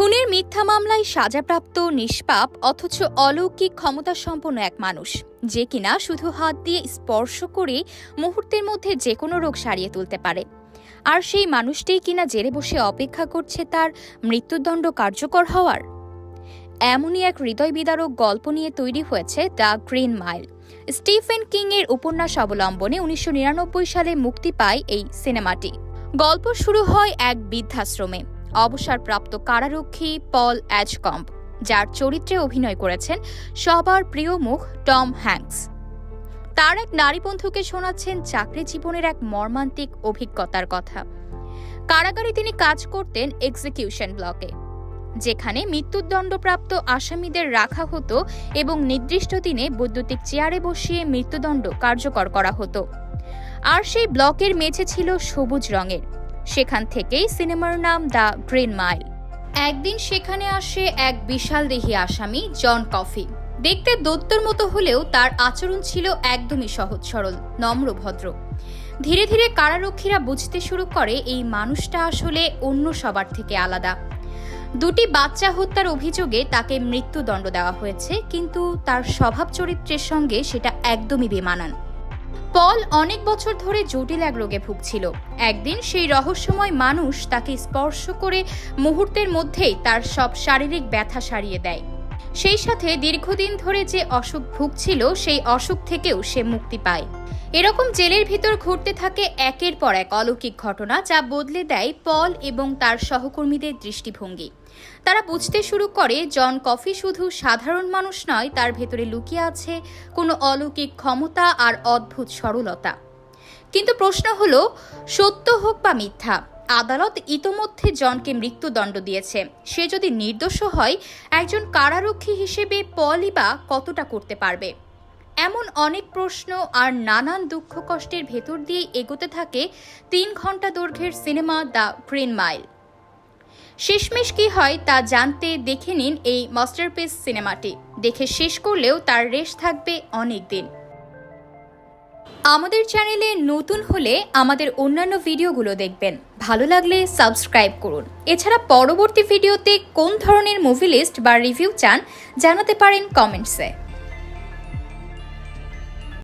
খুনের মিথ্যা মামলায় সাজাপ্রাপ্ত, নিষ্পাপ, অথচ অলৌকিক, ক্ষমতাসম্পন্ন এক মানুষ। যে কিনা শুধু হাত দিয়ে স্পর্শ করে মুহূর্তের মধ্যে যে কোনো রোগ সারিয়ে তুলতে পারে। আর সেই মানুষটিই কিনা জেরে বসে অপেক্ষা করছে তার মৃত্যুদণ্ড কার্যকর হওয়ার? এমনই এক হৃদয় বিদারক গল্প নিয়ে তৈরি হয়েছে The Green Mile. Stephen King এর উপন্যাস অবলম্বনে উনিশশো নিরানব্বই সালে মুক্তি পায় এই সিনেমাটি। গল্প শুরু হয় এক বৃদ্ধাশ্রমে। অবসরপ্রাপ্ত কারারক্ষী পল অ্যাজকম্প যার চরিত্রে অভিনয় করেছেন সবার প্রিয় মুখ টম হ্যাঙ্কস। তার এক নারী বন্ধুকে শোনাচ্ছেন চাকরি জীবনের এক মর্মান্তিক অভিজ্ঞতার কথা। কারাগারে তিনি কাজ করতেন এক্সিকিউশন ব্লকে, যেখানে মৃত্যুদণ্ডপ্রাপ্ত আসামিদের রাখা হতো এবং নির্দিষ্ট দিনে বৈদ্যুতিক চেয়ারে বসিয়ে মৃত্যুদণ্ড কার্যকর করা হতো। আর সেই ব্লকের মেঝে ছিল সবুজ রঙের সেখান থেকেই সিনেমার নাম দ্য গ্রিন মাইল। একদিন সেখানে আসে এক বিশাল দেহী আসামি, জন কফি। দেখতে দত্তর মতো হলেও তার আচরণ ছিল একদমই সহজ সরল, নম্র ভদ্র। ধীরে ধীরে কারারক্ষীরা বুঝতে শুরু করে এই মানুষটা আসলে অন্য সবার থেকে আলাদা। দুটি বাচ্চা হত্যার অভিযোগে তাকে মৃত্যুদণ্ড দেওয়া হয়েছে, কিন্তু তার স্বভাব চরিত্রের সঙ্গে সেটা একদমই বেমানান। পল অনেক বছর ধরে জটিল এক রোগে ভুগছিল। একদিন সেই রহস্যময় মানুষ তাকে স্পর্শ করে মুহূর্তের মধ্যেই তার সব শারীরিক ব্যথা সারিয়ে দেয়। সেই সাথে দীর্ঘদিন ধরে যে অসুখ ভুগছিল, সেই অসুখ থেকেও সে মুক্তি পায়। এরকম জেলের ভিতর ঘটতে থাকে একের পর এক অলৌকিক ঘটনা যা বদলে দেয় পল এবং তার সহকর্মীদের দৃষ্টিভঙ্গি। তারা বুঝতে শুরু করে, জন কফি শুধু সাধারণ মানুষ নয়, তার ভেতরে লুকিয়ে আছে কোনো অলৌকিক ক্ষমতা আর অদ্ভুত সরলতা। কিন্তু প্রশ্ন হলো, সত্য হোক বা মিথ্যা আদালত ইতোমধ্যে জনকে মৃত্যুদণ্ড দিয়েছে। সে যদি নির্দোষ হয়, একজন কারারক্ষী হিসেবে পলই বা কতটা করতে পারবে? এমন অনেক প্রশ্ন আর নানান দুঃখ কষ্টের ভেতর দিয়ে এগোতে থাকে তিন ঘণ্টা দৈর্ঘ্যের সিনেমা দ্য গ্রিন মাইল। শেষমেশ কি হয় তা জানতে দেখে নিন এই মাস্টারপিস সিনেমাটি। দেখে শেষ করলেও তার রেশ থাকবে অনেক দিন। আমাদের চ্যানেলে নতুন হলে আমাদের অন্যান্য ভিডিওগুলো দেখবেন। ভালো লাগলে সাবস্ক্রাইব করুন। এছাড়া পরবর্তী ভিডিওতে কোন ধরনের মুভি লিস্ট বা রিভিউ চান জানাতে পারেন কমেন্টসে।